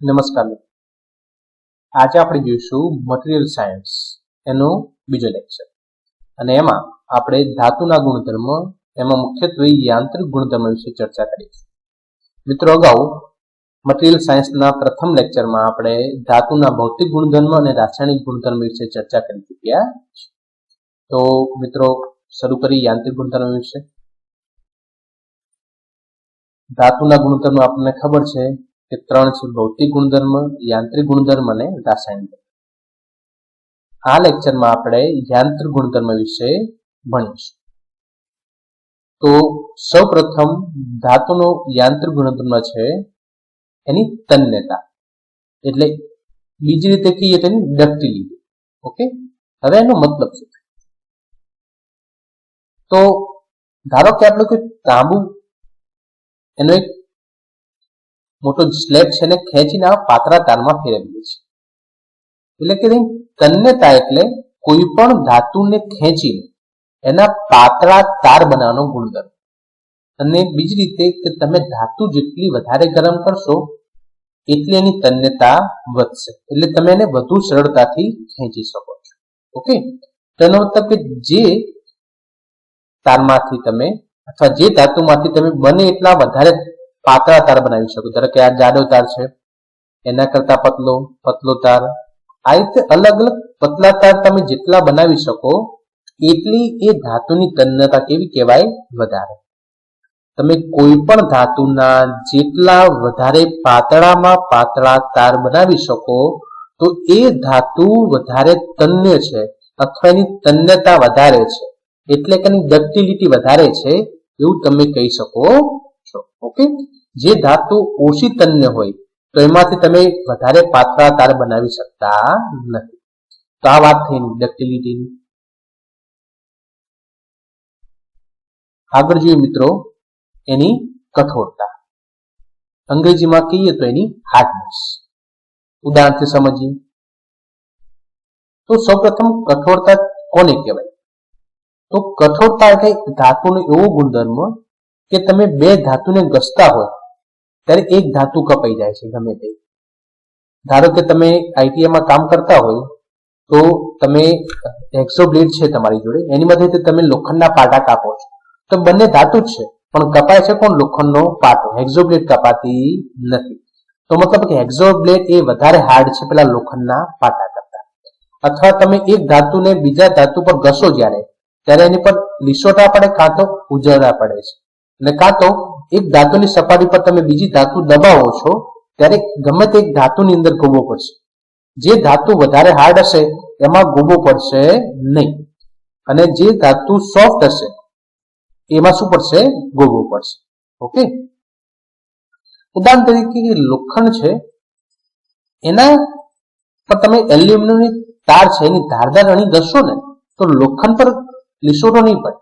નમસ્કાર મિત્રો. આજે આપણે જોઈશું મટીરિયલ સાયન્સ એનો બીજો લેક્ચર અને એમાં આપણે ધાતુના ગુણધર્મ, એમાં મુખ્યત્વે યાંત્રિક ગુણધર્મ વિશે ચર્ચા કરીશું. મિત્રો, અગાઉ મટીરિયલ સાયન્સના પ્રથમ લેક્ચરમાં આપણે ધાતુના ભૌતિક ગુણધર્મ અને રાસાયણિક ગુણધર્મ વિશે ચર્ચા કરી ચૂક્યા. તો, મિત્રો, શરૂ કરી યાંત્રિક ગુણધર્મ વિશે. ધાતુના ગુણધર્મ આપણને ખબર છે કે ત્રણ છે ભૌતિક ગુણધર્મ, યાંત્રિક ગુણધર્મ અને રાસાયણિક. આ લેક્ચરમાં આપણે યાંત્રિક ગુણધર્મ વિશે ભણીશું. તો સૌપ્રથમ ધાતુનો યાંત્રિક ગુણધર્મ છે એની તન્યતા. એટલે બીજી રીતે કહીએ તેની ડક્ટિલિટી. ઓકે? હવે એનો મતલબ શું? તો ધારો કે આપણે કોઈ તાંબુ, એનો એક મોટો સ્લેબ છે એને ખેંચીને આ પાતળા તારમાં ફેરવીએ છીએ. એટલે કે તન્યતા એટલે કોઈ પણ ધાતુને ખેંચીને એના પાતળા તાર બનાવવાનો ગુણધર્મ. અને બીજી રીતે કે તમે ધાતુ જેટલી વધારે ગરમ કરશો, એટલી એની તન્યતા વધશે. એટલે તમે એને વધુ સરળતાથી ખેંચી શકો છો. ઓકે? તેનો મતલબ કે જે તારમાંથી તમે, અથવા જે ધાતુમાંથી તમે બને એટલા વધારે પાતળા તાર બનાવી શકો. ધારો કે આ જાડો તાર છે, એના કરતા પતલો પતલો તાર. આ રીતે અલગ અલગ પતલા તાર તમે જેટલા બનાવી શકો, એટલી એ ધાતુની તન્યતા કેવી કહેવાય? વધારે. તમે કોઈ પણ ધાતુના જેટલા વધારે પાતળામાં પાતળા તાર બનાવી શકો, તો એ ધાતુ વધારે તન્ય છે, અથવા એની તન્યતા વધારે છે. એટલે કે એની ડક્ટિલિટી વધારે છે, એવું તમે કહી શકો. છો. ઓકે જે ધાતુ ઓછી તન્ય હોય, તો એમાંથી તમે વધારે પાતળા તાર બનાવી શકતા નથી. તો આ વાત થઈ ડક્ટિલિટીની આગળ જોઈએ મિત્રો, એની કઠોરતા. અંગ્રેજીમાં કહીએ તો એની હાર્ડનેસ ઉદાહરણથી સમજીએ. તો સૌપ્રથમ કઠોરતા કોને કહેવાય? તો કઠોરતા એટલે ધાતુનો એવો ગુણધર્મ કે તમે બે ધાતુને ઘસતા હોય, ત્યારે એક ધાતુ કપાઈ જાય છે ગમે તે. ધારો કે તમે આઈટીઆઈમાં કામ કરતા હોય, તો તમે એક્સો બ્લેડ છે તમારી જોડે, એની મદદથી તમે લોખંડના પાટા કાપો છો. તો બંને ધાતુ જ છે, પણ કપાય છે કોણ? લોખંડનો પાટો. હેક્ઝો બ્લેડ કપાતી નથી. તો મતલબ કે હેક્ઝો બ્લેડ એ વધારે હાર્ડ છે પેલા લોખંડના પાટા કરતા. અથવા તમે એક ધાતુને બીજા ધાતુ પર ઘસો જ્યારે, ત્યારે એની પર લીસોટા પડે કાં તો ઉજરડા પડે છે. અને કાં તો એક ધાતુની સપાટી પર તમે બીજી ધાતુ દબાવો છો, ત્યારે ગમે તે એક ધાતુની અંદર ગોબો પડશે. જે ધાતુ વધારે હાર્ડ હશે, એમાં ગોબો પડશે નહીં. અને જે ધાતુ સોફ્ટ હશે, એમાં શું પડશે? ગોબો પડશે. ઓકે? ઉદાહરણ તરીકે લોખંડ છે, એના પર તમે એલ્યુમિનિયમની તાર છે, એની ધારદાર અણી ઘસશો ને, તો લોખંડ પર લીસોટો નહીં પડે.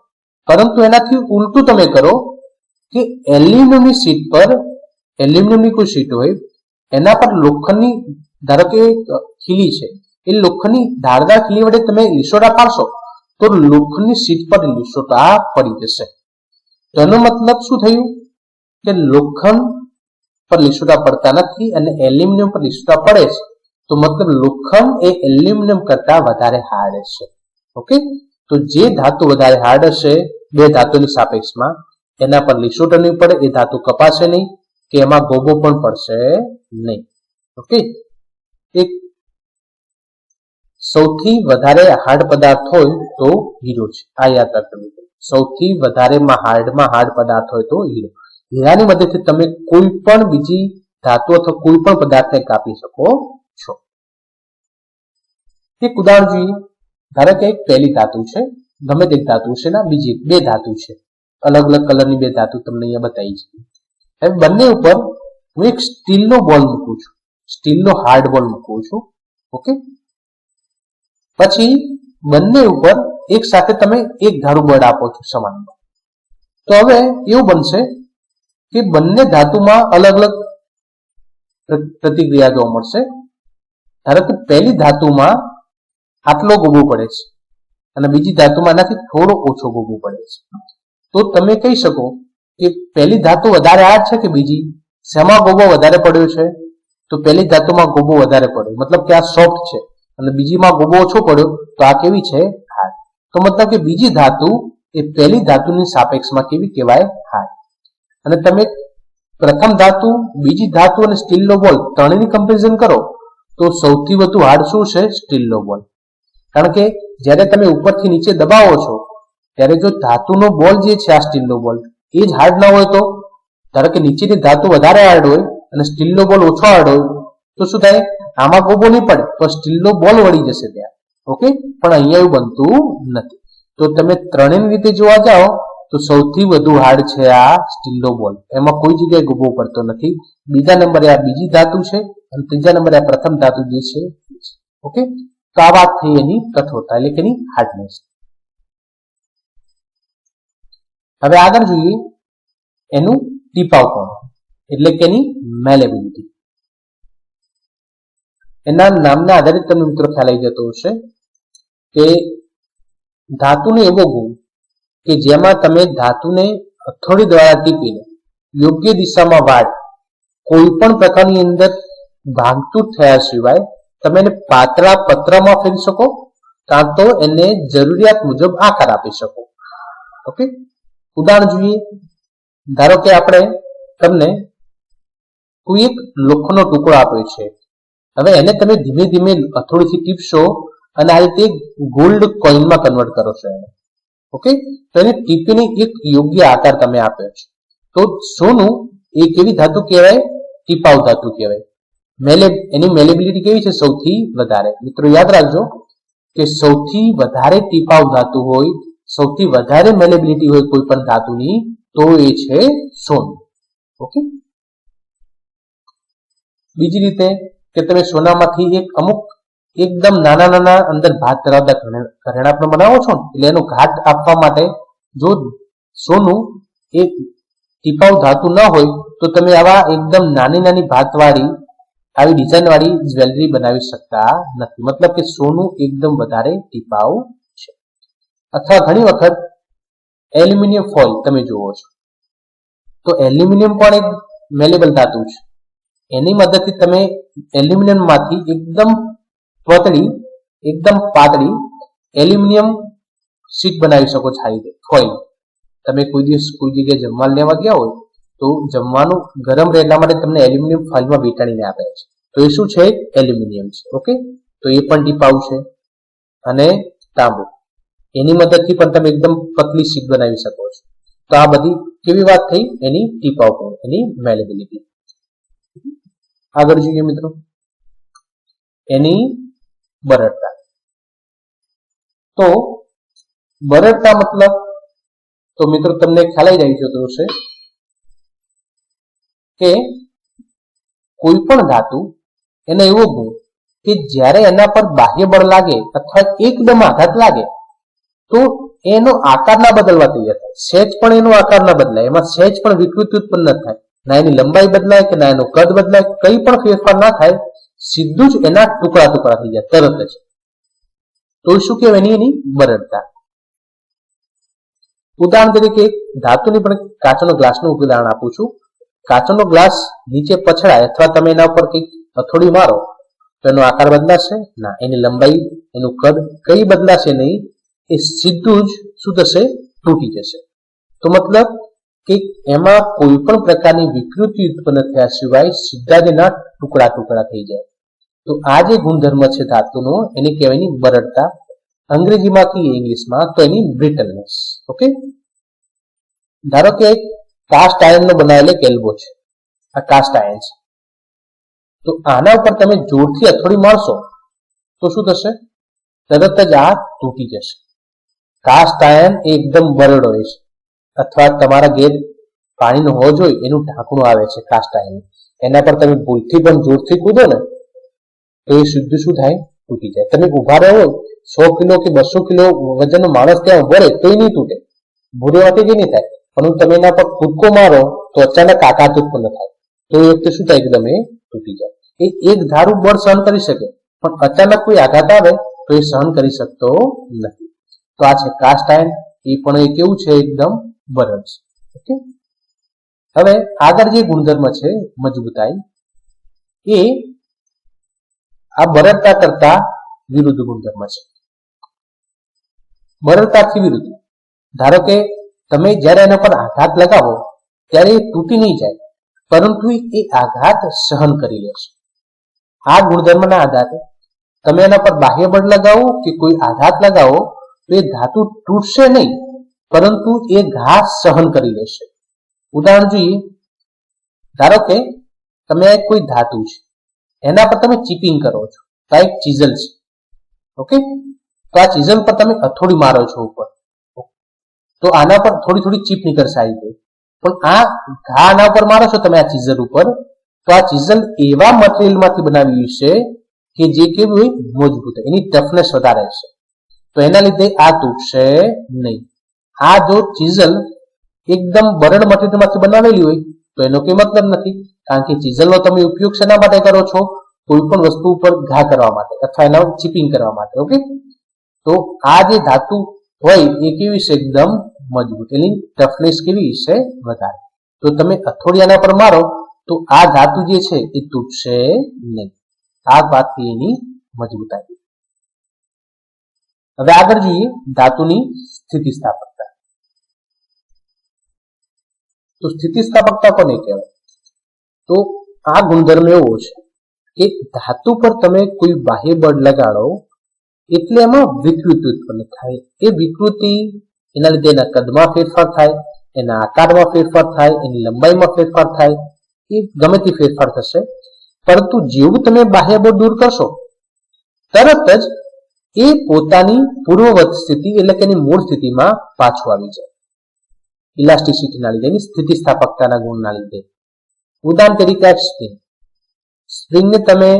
પરંતુ એનાથી ઉલટું તમે કરો કે એલ્યુમિનિયમની શીટ પર એલ્યુમિનિયમની કોઈ શીટ હોય, એના પર લોખંડની, ધારો કે ખીલી છે, એ લોખંડની ધારદાર ખીલી વડે તમે લીસોટા પાડશો, તો લોખંડની શીટ પર લીસોટા પડી જશે. તો એનો મતલબ શું થયું? કે લોખંડ પર લીસોટા પડતા નથી અને એલ્યુમિનિયમ પર લીસોટા પડે છે. તો મતલબ લોખંડ એ એલ્યુમિનિયમ કરતા વધારે હાર્ડ છે ઓકે? તો જે ધાતુ વધારે હાર્ડ હશે, બે ધાતુની સાપેક્ષમાં એના પર લીસોટો નહીં પડે, એ ધાતુ કપાશે નહીં, કે એમાં ગોબો પણ પડશે નહીં. ઓકે એક સૌથી વધારે હાર્ડ પદાર્થ હોય તો હીરો છે. આ યાદ રાખજો સૌથી વધારેમાં હાર્ડમાં હાર્ડ પદાર્થ હોય તો હીરો. હીરાની મદદથી તમે કોઈ પણ બીજી ધાતુ અથવા કોઈ પણ પદાર્થને કાપી શકો છો. એક ઉદાહરણ જોઈએ. ધારો કે એક પહેલી ધાતુ છે, ગમે તે ધાતુ છે ના, બીજી બે ધાતુ છે. અલગ અલગ કલરની બે ધાતુ તમને અહીંયા બતાવી છે. હવે બંને ઉપર હું એક સ્ટીલનો બોલ મૂકું છું. સ્ટીલનો હાર્ડ બોલ મૂકું છું. ઓકે પછી બંને ઉપર એક સાથે તમે એક ધારું બળ આપો છો સમાન તો હવે એવું બનશે કે બંને ધાતુમાં અલગ અલગ પ્ર- પ્રતિક્રિયા જોવા મળશે. ધારો કે પહેલી ધાતુમાં આટલો ગોબો પડે છે અને બીજી ધાતુમાં એનાથી થોડો ઓછો ગોબો પડે છે. તો તમે કહી શકો કે પહેલી ધાતુ વધારે આ છે કે બીજી? શેમાં ગોબો વધારે પડ્યો છે? તો પહેલી ધાતુમાં ગોબો વધારે પડ્યો. મતલબ કે આ સોફ્ટ છે. અને બીજીમાં ગોબો ઓછો પડ્યો, તો આ કેવી છે? હાર્ડ. તો મતલબ કે બીજી ધાતુ એ પહેલી ધાતુની સાપેક્ષમાં કેવી કહેવાય? હાર્ડ. અને તમે પ્રથમ ધાતુ, બીજી ધાતુ અને સ્ટીલનો બોલ ત્રણેયની કમ્પેરિઝન કરો, તો સૌથી વધુ હાર્ડ શું છે? સ્ટીલનો બોલ. કારણ કે જ્યારે તમે ઉપરથી નીચે દબાવો છો ત્યારે જો ધાતુનો બોલ જે છે આ સ્ટીલનો બોલ, એ જ હાર્ડ ના હોય તો? ધારો કે નીચેની ધાતુ વધારે હાર્ડ હોય અને સ્ટીલનો બોલ ઓછો હાર્ડ હોય, તો શું થાય? આમાં ગોબો નહીં પડે, તો સ્ટીલનો બોલ વળી જશે ત્યાં. ઓકે પણ અહીંયા એવું બનતું નથી. તો તમે ત્રણેય રીતે જોવા જાઓ, તો સૌથી વધુ હાર્ડ છે આ સ્ટીલનો બોલ. એમાં કોઈ જગ્યાએ ગોબો પડતો નથી. બીજા નંબરે આ બીજી ધાતુ છે અને ત્રીજા નંબરે આ પ્રથમ ધાતુ જે છે ઓકે તો આ વાત થઈ એની કઠોરતા એટલે કે એની હાર્ડનેસ હવે આગળ જોઈએ એનું ટીપાવપણું એટલે કે એની મેલેબિલિટી એના નામના આધારિત તમને મિત્રો ખ્યાલ આવી જતો હશે કે ધાતુનો એવો ગુણ કે જેમાં તમે ધાતુને હથોડી દ્વારા ટીપીને યોગ્ય દિશામાં વાળ કોઈ પણ પ્રકારની અંદર ભાંગતું થયા સિવાય તમે એને પાતળા પત્રમાં ફેરી શકો કાં તો એને જરૂરિયાત મુજબ આકાર આપી શકો. ઓકે ઉદાહરણ જોઈએ, ધારો કે આપણે તમને કોઈ એક લોખંડનો ટુકડો આપ્યો છે. હવે એને તમે ધીમે ધીમે હથોડીથી ટીપશો અને આ રીતે ગોલ્ડ કોઇનમાં કન્વર્ટ કરો છો એને. ઓકે? તો એને ટીપીને એક યોગ્ય આકાર તમે આપ્યો છે. તો સોનું એ કેવી ધાતુ કહેવાય ટીપાવ ધાતુ કહેવાય. મેલે, એની મેલેબિલિટી કેવી છે? સૌથી વધારે. મિત્રો યાદ રાખજો કે સૌથી વધારે ટીપાવ ધાતુ હોય સૌથી વધારે મેલેબિલિટી હોય કોઈ પણ ધાતુની, તો એ છે સોનું. ઓકે બીજી રીતે કે તમે સોનામાંથી એક અમુક એકદમ નાના નાના અંદર ભાત ધરાવતા ઘરેણા પણ બનાવો છો એટલે એનો ઘાટ આપવા માટે જો સોનું એક ટીપાઉ ધાતુ ન હોય, તો તમે આવા એકદમ નાની નાની ભાતવાળી, આવી ડિઝાઇન વાળી જ્વેલરી બનાવી શકતા નથી. મતલબ કે સોનું એકદમ વધારે ટીપાઉ અથવા ઘણી વખત એલ્યુમિનિયમ ફોઇલ તમે જુઓ છો. તો એલ્યુમિનિયમ પણ એક મેલેબલ ધાતુ છે. એની મદદથી તમે એલ્યુમિનિયમમાંથી એકદમ પતળી, એકદમ પાતળી એલ્યુમિનિયમ શીટ બનાવી શકો છો આ રીતે ફોઇલ. તમે કોઈ દિવસ કોઈ જગ્યાએ જમવા લેવા ગયા હોય, તો જમવાનું ગરમ રહેલા માટે તમને એલ્યુમિનિયમ ફોઇલમાં વીંટાણીને આપે છે. તો એ શું છે? એલ્યુમિનિયમ છે, ઓકે? તો એ પણ ટીપાઉ છે અને તાંબુ. એની મદદથી પણ તમે એકદમ પતલી શીટ બનાવી શકો છો. તો આ બધી કેવી વાત થઈ? એની ટીપ પણ એની મેલેબિલિટી. આગળ જોઈએ મિત્રો. એની બરડતા. તો બરડતા મતલબ, તો મિત્રો તમને ખ્યાલ આવી જાય જતો હશે કે કોઈ પણ ધાતુ એને એવો ગુણ કે જ્યારે એના પર બાહ્ય બળ લાગે અથવા એકદમ આઘાત લાગે તો એનો આકાર ના બદલવા તૈયાર થાય. સેજ પણ એનો આકાર ના બદલાય. એમાં સેજ પણ વિકૃતિ ઉત્પન્ન થાય. ના એની લંબાઈ બદલાય કે ના એનું કદ બદલાય, કઈ પણ ફેરફાર ના થાય, સીધું જ એના ટુકડા ટુકડા થઈ જાય, તરત જ. તો શું કહેવાય એની એની બરડતા? ઉદાહરણ તરીકે ધાતુની પણ કાચનો ગ્લાસનું ઉદાહરણ આપું છું. કાચનો ગ્લાસ નીચે પછડાય અથવા તમે એના ઉપર કંઈક અથોડી મારો, તો એનો આકાર બદલાશે? ના. એની લંબાઈ, એનું કદ કઈ બદલાશે નહીં. એ સીધું જ શું થશે? તૂટી જશે. તો મતલબ કે એમાં કોઈ પણ પ્રકારની વિકૃતિ ઉત્પન્ન થયા સિવાય સીધા જ એના ટુકડા ટુકડા થઈ જાય. તો આ જે ગુણધર્મ છે ધાતુનો, એને કહેવાયની બરડતા. અંગ્રેજીમાં કે ઇંગ્લિશમાં તો એની બ્રિટલનેસ. ઓકે? ધારો કે કાસ્ટ આયર્નનો બનાવેલો કેલ્બો છે. આ કાસ્ટ આયર્ન તો આના ઉપર તમે જોરથી હથોડી મારશો તો શું થશે? તરત જ આ તૂટી જશે. કાસ્ટ આયર્ન એકદમ બરડ હોય છે. અથવા તમારા ઘેર પાણીનો હોજ હોય, એનું ઢાંકણું આવે છે કાસ્ટ આયર્ન એના પર તમે ભૂલથી પણ જોરથી કૂદો ને, તો એ શુદ્ધ શું થાય તૂટી જાય. તમે ઊભા રહો, સો કિલો કે બસો કિલો વજનનો માણસ ત્યાં ઊભો રહે તો નહીં તૂટે. ભૂરે વાતે જ નહીં થાય. પણ તમે એના પર કૂદકો મારો, તો અચાનક આઘાત ઉત્પન્ન થાય. તો એ વખતે શું થાય? એકદમ એ તૂટી જાય. એ એક ધારું બળ સહન કરી શકે, પણ અચાનક કોઈ આઘાત આવે, તો એ સહન કરી શકતો નથી. તો આ છે કાસ્ટ આયર્ન એ પણ એ કેવું છે એકદમ બરડ છે. ઓકે? હવે આગળ જે ગુણધર્મ છે, મજબૂતાઈ, એ આ બરડતા કરતા વિરુદ્ધ ગુણધર્મ છે. બરડતાથી વિરુદ્ધ. ધારો કે તમે જ્યારે એના પર આઘાત લગાવો, ત્યારે એ તૂટી નહીં જાય, પરંતુ એ આઘાત સહન કરી લેશે આ ગુણધર્મના આધારે તમે એના પર બાહ્ય બળ લગાવો કે કોઈ આઘાત લગાવો તો એ ધાતુ તૂટશે નહીં, પરંતુ એ ઘા સહન કરી લેશે. ઉદાહરણ જોઈએ, ધારો કે તમે કોઈ ધાતુ છે, એના પર તમે ચીપિંગ કરો છો, તો એક ચીઝલ છે, ઓકે? તો આ ચીઝલ પર તમે હથોડી મારો છો ઉપર, તો આના પર થોડી થોડી ચીપ નીકળશે આવી ગઈ પણ આ ઘા આના ઉપર મારો છો તમે આ ચીઝલ ઉપર, તો આ ચીઝલ એવા મટીરિયલમાંથી બનાવી છે કે જે કેવું મજબૂત. એની ટફનેસ વધારે છે તો એના લીધે આ તૂટશે નહીં. આ જો ચીઝલ એકદમ બરડ મટીરિયલમાંથી બનાવેલી હોય, તો એનો કોઈ મતલબ નથી. કારણ કે ચીઝલનો તમે ઉપયોગ શેના માટે કરો છો? કોઈ પણ વસ્તુ ઉપર ઘા કરવા માટે અથવા એના ચીપિંગ કરવા માટે, ઓકે? તો આ જે ધાતુ હોય એ કેવી છે? એકદમ મજબૂત. એની ટફનેસ કેવી છે? વધારે. તો તમે અથોડિયાના પર મારો, તો આ ધાતુ જે છે એ તૂટશે નહીં. આ વાતથી એની મજબૂતાઈ. હવે આગળ જઈએ ધાતુની સ્થિતિસ્થાપકતા. તો સ્થિતિસ્થાપકતા કોને કહેવાય? તો આ ગુણધર્મ એવો છે કે ધાતુ પર તમે કોઈ બાહ્ય બળ લગાડો, એટલે એમાં વિકૃતિ ઉત્પન્ન થાય. એ વિકૃતિ એના લીધે એના કદમાં ફેરફાર થાય, એના આકારમાં ફેરફાર થાય, એની લંબાઈમાં ફેરફાર થાય. એ ગમે તે ફેરફાર થશે. પરંતુ જેવું તમે બાહ્ય બળ દૂર કરશો, તરત જ એ પોતાની પૂર્વવત સ્થિતિ એટલે કે એની મૂળ સ્થિતિમાં પાછું આવી જાય. ઇલાસ્ટિસિટીના લીધે એની સ્થિતિસ્થાપકતાના ગુણના લીધે. ઉદાહરણ તરીકે આ સ્પ્રિંગ સ્પ્રિંગને તમે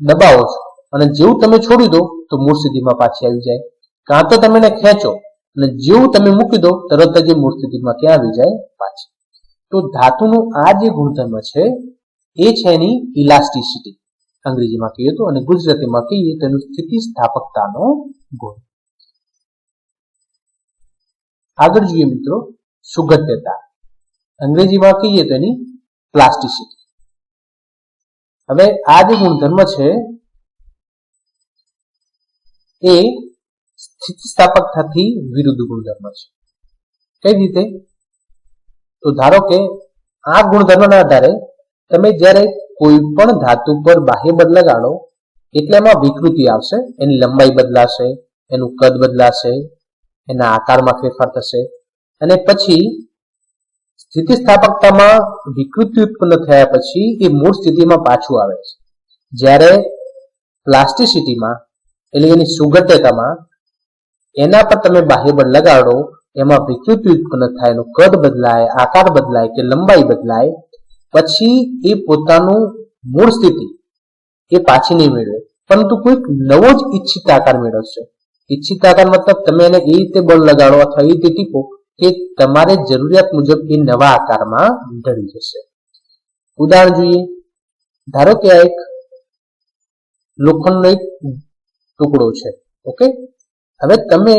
દબાવો છો અને જેવું તમે છોડી દો તો મૂળ સ્થિતિમાં પાછી આવી જાય. કાં તો તમે એને ખેંચો અને જેવું તમે મૂકી દો તરત જ એ મૂળ સ્થિતિમાં ક્યાં આવી જાય? પાછી. તો ધાતુનું આ જે ગુણધર્મ છે એ છે એની ઇલાસ્ટિસિટી અંગ્રેજીમાં કહીએ તો અને ગુજરાતીમાં કહીએ તો સ્થિતિસ્થાપકતાનો ગુણ. આગળ જોઈએ મિત્રો સુગત્યતા અંગ્રેજીમાં કહીએ તો એની પ્લાસ્ટિસિટી. હવે આ જે ગુણધર્મ છે, એ સ્થિતિસ્થાપકતાથી વિરુદ્ધ ગુણધર્મ છે. કઈ રીતે? તો ધારો કે આ ગુણધર્મના આધારે તમે જ્યારે કોઈ પણ ધાતુ પર બાહ્ય બળ લગાડો એટલે એમાં વિકૃતિ આવશે, એની લંબાઈ બદલાશે, એનું કદ બદલાશે, એના આકારમાં ફેરફાર થશે, અને પછી સ્થિતિસ્થાપકતામાં વિકૃતિ ઉત્પન્ન થયા પછી એ મૂળ સ્થિતિમાં પાછું આવે છે. જ્યારે પ્લાસ્ટિસિટીમાં, એટલે એની સુગઢતામાં એના પર તમે બાહ્ય બળ લગાડો એમાં વિકૃતિ ઉત્પન્ન થાય, એનું કદ બદલાય, આકાર બદલાય કે લંબાઈ બદલાય પછી એ પોતાનું મૂળ સ્થિતિ એ પાછી નહીં મેળવે. પરંતુ કોઈક નવો જ ઈચ્છિત આકાર મેળવશે. ઈચ્છિત આકાર મતલબ તમે એને એ રીતે બળ લગાડો અથવા એ રીતે ટીપો કે તમારે જરૂરિયાત મુજબ એ નવા આકારમાં ઢળી જશે. ઉદાહરણ જોઈએ. ધારો કે આ એક લોખંડનો એક ટુકડો છે. ઓકે? હવે તમે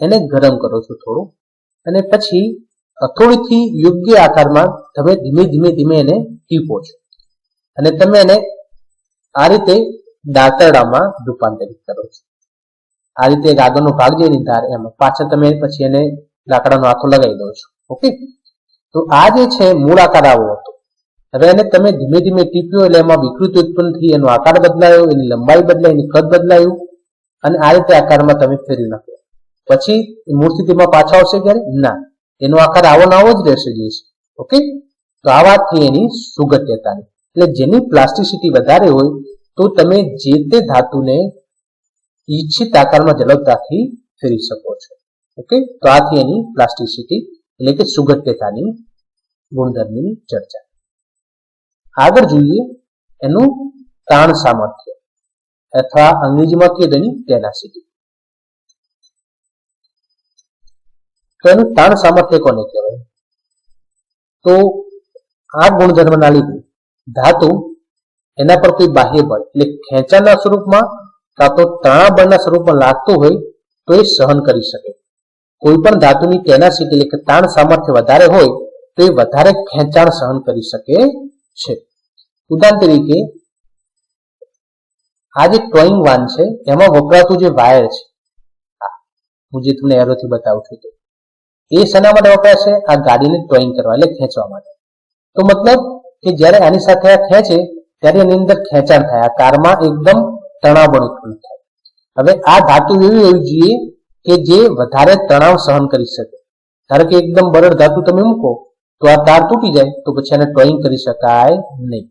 એને ગરમ કરો છો થોડું. અને પછી હથોડીથી યોગ્ય આકારમાં તમે ધીમે ધીમે ધીમે એને ટીપો છો. અને તમે એને આ રીતે દાંતરડામાં રૂપાંતરિત કરો છો. આ રીતે એક આગળનો ભાગ જે ધાર એમાં પાછળ તમે પછી એને લાકડાનો આખો લગાવી દો છો. ઓકે? તો આ જે છે મૂળ આકાર આવો હતો. હવે એને તમે ધીમે ધીમે ટીપ્યો એટલે એમાં વિકૃતિ ઉત્પન્ન થઈ, એનો આકાર બદલાયો, એની લંબાઈ બદલાઈ, એની કદ બદલાયું અને આ રીતે આકારમાં તમે ફેરવી નાખ્યો પછી મૂળ સ્થિતિમાં પાછા આવશે ક્યારે? ના. એનો આકાર આવો આવો જ રહેશે જે છે. ઓકે તો આ વાત થઈ એની સુગત્યતાની. એટલે જેની પ્લાસ્ટિસિટી વધારે હોય, તો તમે જે તે ધાતુને ઈચ્છિત આકારમાં ઝડપતાથી ફેરવી શકો છો. ઓકે તો આથી એની પ્લાસ્ટિસિટી એટલે કે સુગત્યતાની ગુણધર્મની ચર્ચા. આગળ જોઈએ એનું તાણ સામર્થ્ય, અથવા અંગ્રેજીમાં કહીએ તેની એની તો એનું તાણ સામર્થ્ય કોને કહેવાય? તો આ ગુણધર્મના લીધે ધાતુ એના પર કોઈ બાહ્ય બળ, એટલે ખેંચાણના સ્વરૂપમાં કાં તો તણા બળના સ્વરૂપમાં લાગતું હોય તો એ સહન કરી શકે. કોઈ પણ ધાતુની ટેનાસિટી એટલે કે તાણ સામર્થ્ય વધારે હોય તો એ વધારે ખેંચાણ સહન કરી શકે છે. ઉદાહરણ તરીકે, આ જે ટોઈંગ વાન છે, એમાં વપરાતું જે વાયર છે હું જે તમને એરોથી બતાવું છું તે. એ શેના માટે વપરાશે આ ગાડીને ટોઈંગ કરવા એટલે ખેંચવા માટે. તો મતલબ કે જ્યારે આની સાથે આ ખેંચે, ત્યારે એની અંદર ખેંચાણ થાય. આ કારમાં એકદમ તણાવબળ ઉત્પન્ન થાય. હવે આ ધાતુ એવી હોવી જોઈએ કે જે વધારે તણાવ સહન કરી શકે. ધારો કે એકદમ બરડ ધાતુ તમે મૂકો, તો આ તાર તૂટી જાય, તો પછી એને ટોઈંગ કરી શકાય નહીં.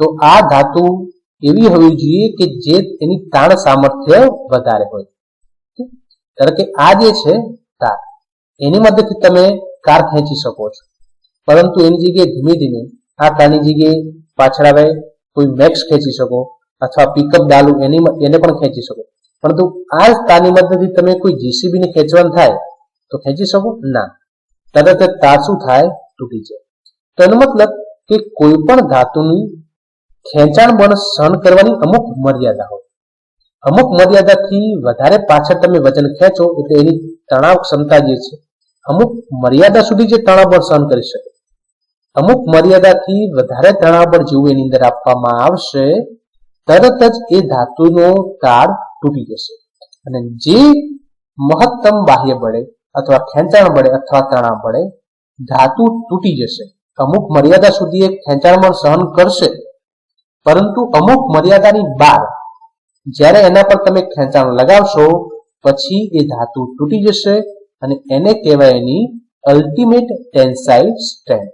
તો આ ધાતુ એવી હોવી જોઈએ કે જે એની તાણ સામર્થ્ય વધારે હોય. ધારો કે આ જે છે, તાર. એની મદદથી તમે કાર ખેંચી શકો છો. પરંતુ એની જગ્યાએ ધીમે ધીમે આ કારની જગ્યાએ પાછળ આવે કોઈ મેક્સ ખેંચી શકો અથવા પિકઅપ ડાલુ એની એને પણ ખેંચી શકો. પરંતુ આ જ તારની મદદથી તમે કોઈ જીસીબી ને ખેંચવાનું થાય તો ખેંચી શકો? ના. તરત જ તાર શું થાય, તૂટી જાય. તો એનો મતલબ કે કોઈ પણ ધાતુની ખેંચાણ બળ સહન કરવાની અમુક મર્યાદા હોય. અમુક મર્યાદાથી વધારે પાછળ તમે વજન ખેંચો એટલે એની તણાવ ક્ષમતા જે છે, અમુક મર્યાદા સુધી જે તણાવ પર સહન કરી શકે. અમુક મર્યાદાથી વધારે તણાવ પર જેવું એની અંદર આપવામાં આવશે, તરત જ એ ધાતુનો તાર તૂટી જશે. અને જે મહત્તમ બાહ્ય બળે અથવા ખેંચાણ બળે અથવા તણાવ બળે ધાતુ તૂટી જશે. અમુક મર્યાદા સુધી એ ખેંચાણ પણ સહન કરશે, પરંતુ અમુક મર્યાદાની બહાર જ્યારે એના પર તમે ખેંચાણ લગાવશો પછી એ ધાતુ તૂટી જશે અને એને કહેવાય એની અલ્ટિમેટ ટેન્સાઇલ સ્ટ્રેન્થ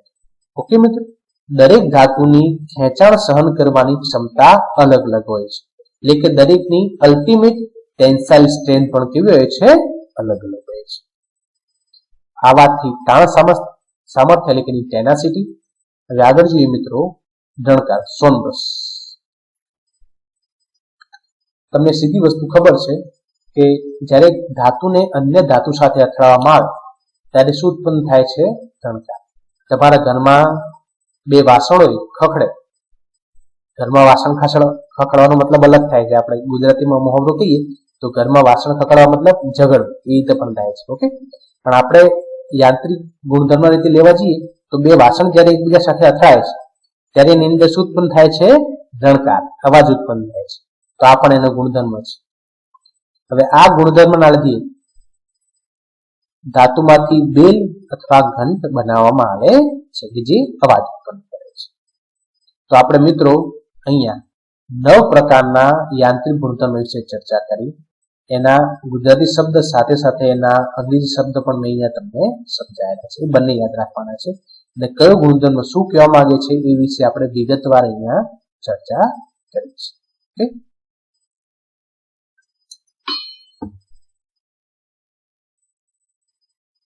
ઓકે મિત્રો? દરેક ધાતુની ખેંચાણ સહન કરવાની ક્ષમતા અલગ અલગ હોય છે. એટલે કે દરેકની અલ્ટિમેટ ટેન્સાઇલ સ્ટ્રેન્થ પણ કેવી હોય છે? અલગ અલગ હોય છે. આ વાતથી તાણ સામર્થ- સામર્થ્ય એટલે કે ટેનાસિટી હવે આગળ જોઈએ મિત્રો દણકાર સોનરસ. તમને સીધી વસ્તુ ખબર છે કે જ્યારે ધાતુને અન્ય ધાતુ સાથે અથડાવવામાં આવે, ત્યારે શું ઉત્પન્ન થાય છે? દણકાર તમારા ઘરમાં બે વાસણો ખખડે. ઘરમાં વાસણ ખસડ, ખખડવાનો મતલબ અલગ થાય છે. આપણે ગુજરાતીમાં મુહાવરો કહીએ, તો ઘરમાં વાસણ ખખડવા મતલબ ઝઘડ. એ રીતે પણ થાય છે, ઓકે? પણ આપણે યાંત્રિક ગુણધર્મ રીતે લેવા જઈએ, તો બે વાસણ જ્યારે એકબીજા સાથે અથડાય છે, ત્યારે એની અંદર શું ઉત્પન્ન થાય છે? રણકાર અવાજ ઉત્પન્ન થાય છે. તો આ પણ એનો ગુણધર્મ છે. હવે આ ગુણધર્મના લીધે ધાતુમાંથી બેલ અથવા ઘંટ બનાવવામાં આવે છે. કે જે અવાજ ઉત્પન્ન કરે છે. તો આપણે મિત્રો અહીંયા નવ પ્રકારના યાંત્રિક ગુણધર્મ વિશે ચર્ચા કરી. એના ગુજરાતી શબ્દ સાથે સાથે એના અંગ્રેજી શબ્દ પણ મેં અહીંયા તમને સમજાયેલા છે. એ બંને યાદ રાખવાના છે. અને કયો ગુણધર્મ શું કહેવા માંગે છે એ વિશે આપણે વિગતવાર અહીંયા ચર્ચા કરી છે. ઓકે?